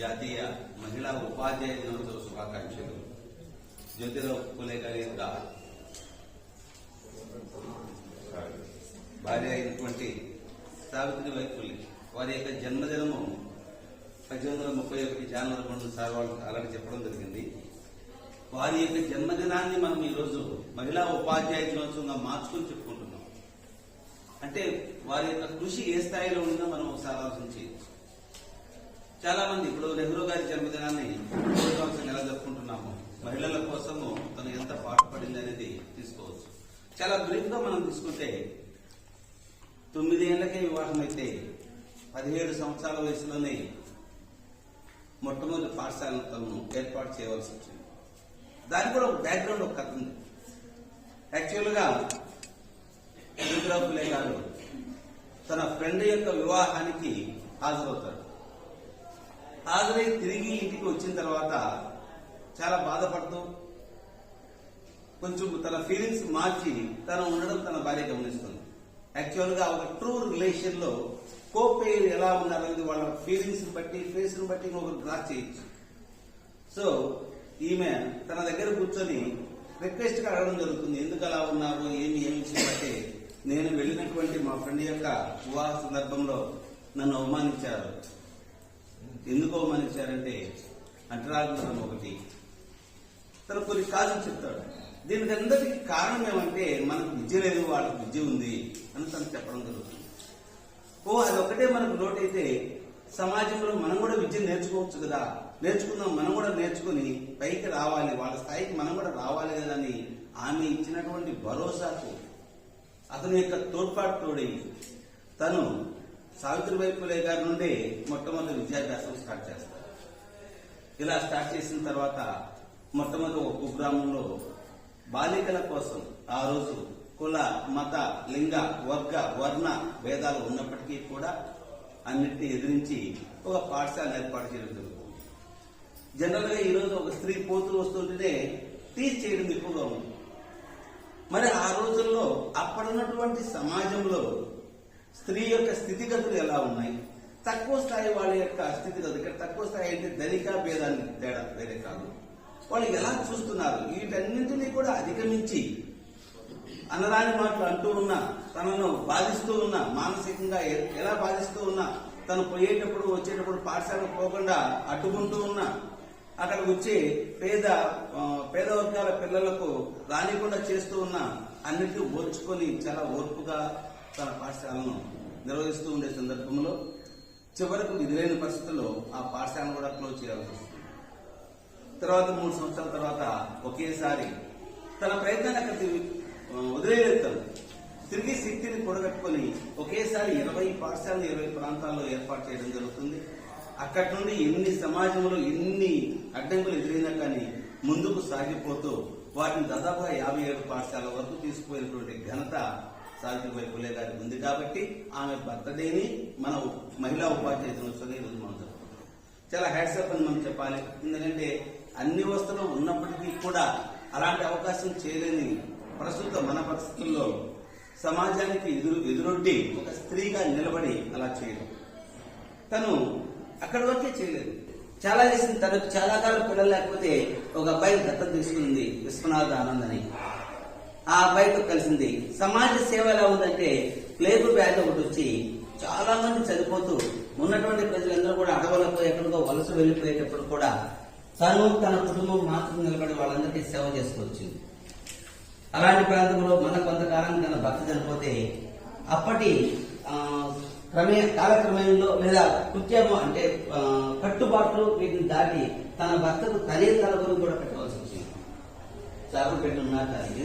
జాతీయ మహిళా ఉపాధ్యాయ దినోత్సవ శుభాకాంక్షలు. జ్యోతిరావు పులే గారి యొక్క భార్య అయినటువంటి సావిత్రిబాయి పులి. వారి యొక్క జన్మదినము పద్దెనిమిది వందల ముప్పై ఒకటి జనవరి రెండు సార్ వాళ్ళు అలాగే చెప్పడం జరిగింది. వారి యొక్క జన్మదినాన్ని మనం ఈరోజు మహిళా ఉపాధ్యాయ దినోత్సవంగా మార్చుకొని చెప్పుకుంటున్నాం. అంటే వారి యొక్క కృషి ఏ స్థాయిలో ఉందో మనం ఒకసారి ఆలోచించి చాలా మంది ఇప్పుడు నెహ్రూ గారి జన్మదినాన్ని సంవత్సరం ఎలా జరుపుకుంటున్నాము మహిళల కోసము తను ఎంత పాటుపడింది అనేది తీసుకోవచ్చు. చాలా బ్రీఫ్గా మనం తీసుకుంటే తొమ్మిది ఏళ్ళకే వివాహం అయితే పదిహేడు సంవత్సరాల వయసులోనే మొట్టమొదటి పాఠశాలను తను ఏర్పాటు చేయవలసి వచ్చింది. దానికి కూడా ఒక బ్యాక్గ్రౌండ్ ఒక కథ ఉంది. యాక్చువల్గా జ్యోతిరావు గారు తన ఫ్రెండ్ యొక్క వివాహానికి హాజరవుతాడు హాజరై తిరిగి ఇంటికి వచ్చిన తర్వాత చాలా బాధపడుతూ కొంచెం తన ఫీలింగ్స్ మార్చి తను ఉండడం తన భార్య గమనిస్తుంది. యాక్చువల్గా ఒక ట్రూ రిలేషన్లో కో పేర్ ఎలా ఉన్నారనేది వాళ్ళ ఫీలింగ్స్ బట్టి ఫేస్ని బట్టి ఒకరు డ్రా చేయొచ్చు. సో ఈమె తన దగ్గర కూర్చొని రిక్వెస్ట్గా అడగడం జరుగుతుంది. ఎందుకు అలా ఉన్నారు? ఏమి ఏమి విషయం నేను వెళ్ళినటువంటి మా ఫ్రెండ్ యొక్క వివాహ సందర్భంలో నన్ను అవమానించారు. ఎందుకు అవమానించారంటే అంటరాగుతనం ఒకటి. తన కొన్ని కారణం చెప్తాడు. దీనికి అందరికీ కారణం ఏమంటే మనకు విద్య లేదు వాళ్ళకి విద్య ఉంది అని తను చెప్పడం జరుగుతుంది. ఓ అది ఒకటే మనకు లోటైతే అయితే సమాజంలో మనం కూడా విద్య నేర్చుకోవచ్చు కదా. నేర్చుకుందాం మనం కూడా నేర్చుకుని పైకి రావాలి వాళ్ళ స్థాయికి మనం కూడా రావాలి కదా అని ఆమె ఇచ్చినటువంటి భరోసాకు అతని యొక్క తోడ్పాటు తోడి తను సావిత్రిబాయి పులే గారి నుండి మొట్టమొదటి విద్యాభ్యాసం స్టార్ట్ చేస్తారు. ఇలా స్టార్ట్ చేసిన తర్వాత మొట్టమొదటి ఒక కుగ్రామంలో బాలికల కోసం ఆ రోజు కుల మత లింగ వర్గ వర్ణ భేదాలు ఉన్నప్పటికీ కూడా అన్నిటిని ఎదిరించి ఒక పాఠశాల ఏర్పాటు చేయడం జరుగుతుంది. జనరల్గా ఈ రోజు ఒక స్త్రీ పోతులు వస్తుంటేనే టీచ్ చేయడం ఎక్కువగా ఉంది. మరి ఆ రోజుల్లో అప్పుడున్నటువంటి సమాజంలో స్త్రీ యొక్క స్థితిగతులు ఎలా ఉన్నాయి? తక్కువ స్థాయి వాళ్ళ యొక్క స్థితిగతులు ఇక్కడ తక్కువ స్థాయి అంటే ధనిక భేదానికి తేడా వేరే కాదు. వాళ్ళు ఎలా చూస్తున్నారు? వీటన్నింటినీ కూడా అధిగమించి అనరాని మాటలు అంటూ ఉన్నా తనను బాధిస్తూ ఉన్నా మానసికంగా ఎలా బాధిస్తూ ఉన్నా తను పోయేటప్పుడు వచ్చేటప్పుడు పాఠశాలకు పోకుండా అడ్డుకుంటూ ఉన్నా అక్కడ వచ్చి పేద పేద వర్గాల పిల్లలకు రానికుండా చేస్తూ ఉన్న అన్నిటిని ఓర్చుకొని చాలా ఓర్పుగా తన పాఠశాలను నిర్వహిస్తూ ఉండే సందర్భంలో చివరకు విధులైన పరిస్థితుల్లో ఆ పాఠశాలను కూడా క్లోజ్ చేయాల్సి వస్తుంది తర్వాత మూడు సంవత్సరాల తర్వాత ఒకేసారి తన ప్రయత్నాన్ని అక్కడ తిరిగి- తను. తిరిగి శక్తిని కూడగట్టుకొని ఒకేసారి ఇరవై పాఠశాలలు ఇరవై ప్రాంతాల్లో ఏర్పాటు చేయడం జరుగుతుంది అక్కడి నుండి ఎన్ని సమాజంలో ఎన్ని అడ్డంకులు ఎదురైనా కానీ ముందుకు సాగిపోతూ వాటిని దాదాపుగా యాభై ఏడు పాఠశాల వరకు తీసుకుపోయినటువంటి ఘనత సావిత్రిబాయి పులే గారికి ఉంది కాబట్టి ఆమె బర్త్డేని మన మహిళా ఉపాధ్యాయ దినోత్సవం ఈరోజు మనం జరుపుకుంటాం చాలా హ్యాట్సప్ అని మనం చెప్పాలి. ఎందుకంటే అన్ని వస్తువులు ఉన్నప్పటికీ కూడా అలాంటి అవకాశం చేయలేని ప్రస్తుత మన పరిస్థితుల్లో సమాజానికి ఎదురు ఎదురొడ్డి ఒక స్త్రీగా నిలబడి అలా చేయడం. తను అక్కడి వరకే చేయలేదు. చాలా చేసిన తనకు చాలా కాలం పిల్లలు లేకపోతే ఒక అబ్బాయిని దత్తం తీసుకుంది విశ్వనాథ ఆనంద్ అని ఆ అబ్బాయితో కలిసింది. సమాజ సేవ ఎలా ఉందంటే ప్లేగు వ్యాధి ఒకటి వచ్చి చాలా మంది చనిపోతూ ఉన్నటువంటి ప్రజలందరూ కూడా అడవులకు ఎక్కడికో వలస వెళ్ళిపోయేటప్పుడు కూడా తను తన కుటుంబం మాత్రం నిలబడి వాళ్ళందరికీ సేవ చేసుకోవచ్చు. అలాంటి ప్రాంతంలో మన కొంతకాలం తన భర్త చనిపోతే అప్పటి ఆ, క్రమే కాలక్రమంలో లేదా కృత్యము అంటే కట్టుబాట్లు వీటిని దాటి తన భర్తకు తనే తల గురించి కూడా పెట్టవలసి వచ్చింది. చాకు పెట్టున్నాక